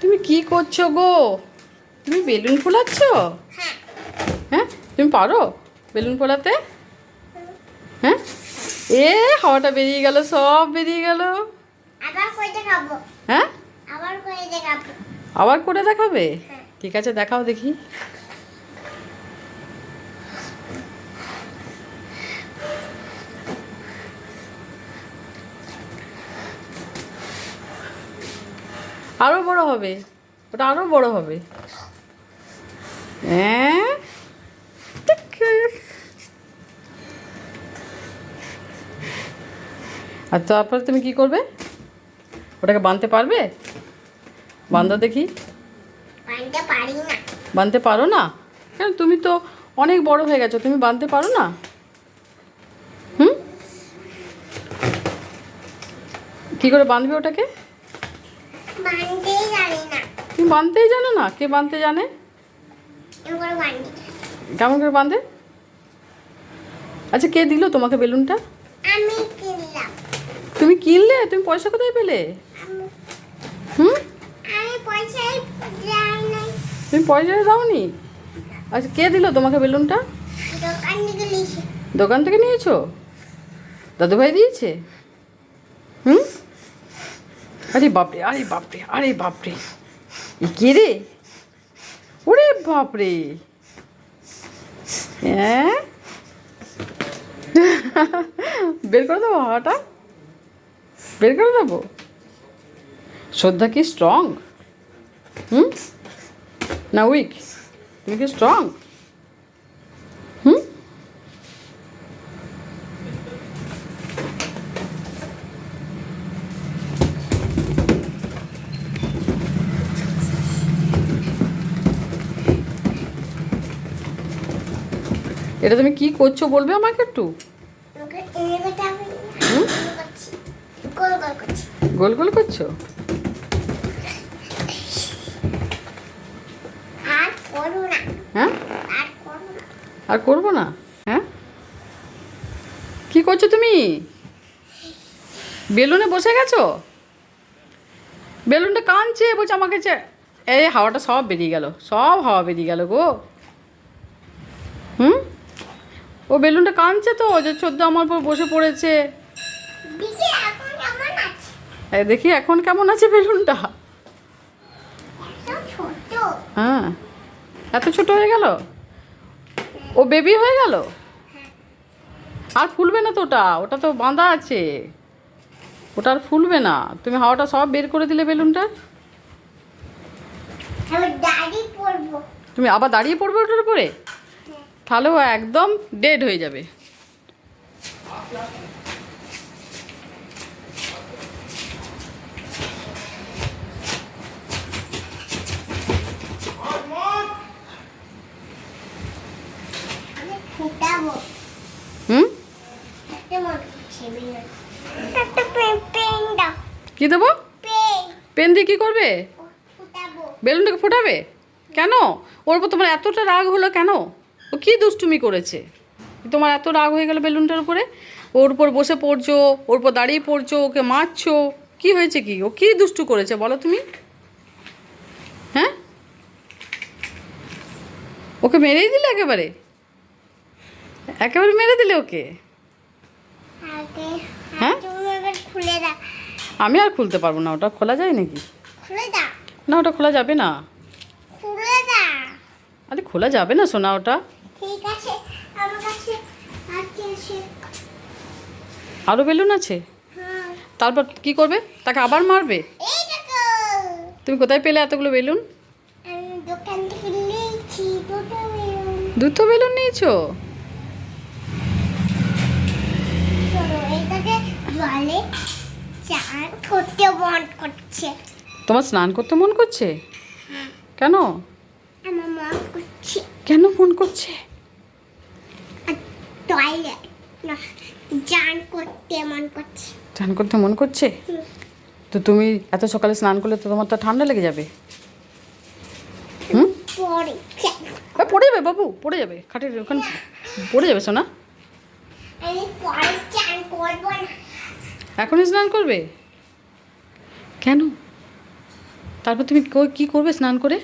তুমি কি করছ গো? তুমি বেলুন ফোলাচ্ছ? হ্যাঁ। হ্যাঁ? তুমি পারো বেলুন ফোলাতে? হ্যাঁ? এ হাওয়াটা বেরিয়ে গেল সব বেরিয়ে গেল। আবার করে হ্যাঁ? আবার করে দেখাবো আবার করে দেখাবে? হ্যাঁ। ঠিক আছে দেখাও দেখি। আরও বড় হবে। ওটা আরও বড় হবে। হ্যাঁ। আর তারপরে তুমি কি করবে? ওটাকে বাঁধতে পারবে? বান্ধা দেখি। বানতে বাঁধতে পারো না? কেন তুমি তো অনেক বড় হয়ে গেছো তুমি বাঁধতে পারো না? হুম? কি করে বাঁধবে ওটাকে? তুমি বাঁধতেই জানো না? কে বাঁধতে জানে? কেমন করে বাঁধে আচ্ছা কে দিল তোমাকে বেলুনটা? আমি কিনলাম। তুমি কিনলে? তুমি পয়সা কোথায় পেলে? হুম? তুমি পয়সা দাওনি? আচ্ছা কে দিল তোমাকে বেলুনটা? দোকান থেকে লিখে দোকান থেকে নিয়েছো? দাদুভাই দিয়েছে? আরে বাপরে আরে বাপরে আরে বাপরে। এ কে রে? ওরে বাপরে। হ্যাঁ? বের করে দেবো হাওয়াটা? বের করে দেবো? শ্রদ্ধা কি স্ট্রং হুম? না উইক তুমি কি স্ট্রং এটা তুমি কি করছ বলবে আমাকে একটু? গোল গোল করছি। হ্যাঁ? আর করব না। হ্যাঁ? কি করছ তুমি? বেলুনে বসে গেছো? বেলুনটা কাঁদছে বলছে আমাকে এই হাওয়াটা সব বেরিয়ে গেল সব হাওয়া বেরিয়ে গেল গো। ও বেলুনটা কাঁদছে তো যে চোদ্দ আমার উপর বসে পড়েছে। দেখি এখন কেমন আছে বেলুনটা? হ্যাঁ এত ছোট হয়ে গেল? ও বেবি হয়ে গেল? আর ফুলবে না তো ওটা ওটা তো বাঁধা আছে। ওটা আর ফুলবে না। তুমি হাওয়াটা সব বের করে দিলে বেলুনটা? তুমি আবার দাঁড়িয়ে পড়বে ওটার উপরে? তাহলে ও একদম ডেড হয়ে যাবে। হুম? কী দেবো? পেন দিয়ে কী করবে? বেলুনটাকে ফোটাবে? কেন? ওর উপর তোমার এতটা রাগ হলো কেন? ও কী দুষ্টুমি করেছে? তোমার এত রাগ হয়ে গেল বেলুনটার উপরে? ওর উপর বসে পড়ছো ওর উপর দাঁড়িয়ে পড়ছো ওকে মারছো কি হয়েছে কি? ও কী দুষ্টু করেছে বলো তুমি? হ্যাঁ? ওকে মেরেই দিলে একেবারে? একেবারে মেরে দিলে ওকে? হ্যাঁ? আমি আর খুলতে পারব না ওটা খোলা যায় নাকি? না ওটা খোলা যাবে না। আরে খোলা যাবে না সোনা ওটা? আরও বেলুন আছে? হ্যাঁ। তারপর কি করবে? তাকে আবার মারবে? তুমি কোথায় পেলে এতগুলো বেলুন? দুটো বেলুন। নিয়েছো? তোমার স্নান করতে মন করছে? কেন? মন করছে। কেন মন করছে? টয়লেট না চান করতে মন করছে। স্নান করতে মন করছে? তো তুমি এত সকালে স্নান করলে তো তোমার তো ঠান্ডা লেগে যাবে। হুম? পড়ে যাবে। বাবু পড়ে যাবে। খাটের ওখানে পড়ে যাবে সোনা। এখনই স্নান করবে? কেন? তারপর তুমি কো- কি করবে স্নান করে?